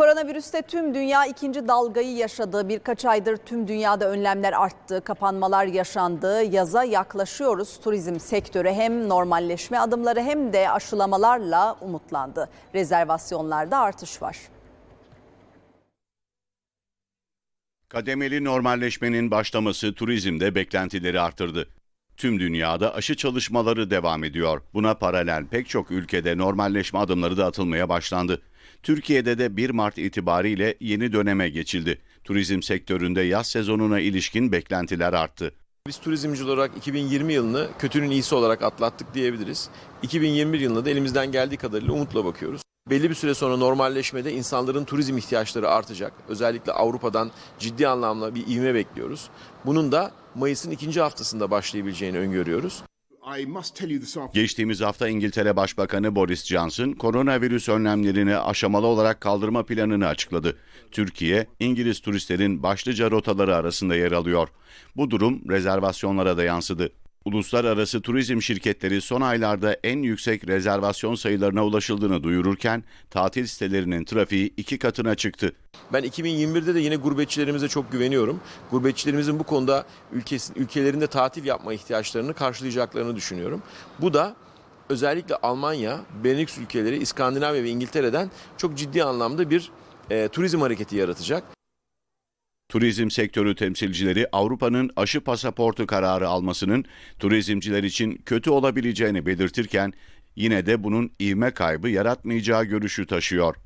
Koronavirüste tüm dünya ikinci dalgayı yaşadı. Birkaç aydır tüm dünyada önlemler arttı, kapanmalar yaşandı. Yaza yaklaşıyoruz. Turizm sektörü hem normalleşme adımları hem de aşılamalarla umutlandı. Rezervasyonlarda artış var. Kademeli normalleşmenin başlaması turizmde beklentileri arttırdı. Tüm dünyada aşı çalışmaları devam ediyor. Buna paralel pek çok ülkede normalleşme adımları da atılmaya başlandı. Türkiye'de de 1 Mart itibariyle yeni döneme geçildi. Turizm sektöründe yaz sezonuna ilişkin beklentiler arttı. Biz turizmci olarak 2020 yılını kötünün iyisi olarak atlattık diyebiliriz. 2021 yılında da elimizden geldiği kadarıyla umutla bakıyoruz. Belli bir süre sonra normalleşmede insanların turizm ihtiyaçları artacak. Özellikle Avrupa'dan ciddi anlamda bir ivme bekliyoruz. Bunun da Mayıs'ın ikinci haftasında başlayabileceğini öngörüyoruz. Geçtiğimiz hafta İngiltere Başbakanı Boris Johnson koronavirüs önlemlerini aşamalı olarak kaldırma planını açıkladı. Türkiye, İngiliz turistlerin başlıca rotaları arasında yer alıyor. Bu durum rezervasyonlara da yansıdı. Uluslararası turizm şirketleri son aylarda en yüksek rezervasyon sayılarına ulaşıldığını duyururken tatil sitelerinin trafiği iki katına çıktı. Ben 2021'de de yine gurbetçilerimize çok güveniyorum. Gurbetçilerimizin bu konuda ülkesi, ülkelerinde tatil yapma ihtiyaçlarını karşılayacaklarını düşünüyorum. Bu da özellikle Almanya, Benelux ülkeleri, İskandinavya ve İngiltere'den çok ciddi anlamda bir e, turizm hareketi yaratacak. Turizm sektörü temsilcileri Avrupa'nın aşı pasaportu kararı almasının turizmciler için kötü olabileceğini belirtirken yine de bunun ivme kaybı yaratmayacağı görüşü taşıyor.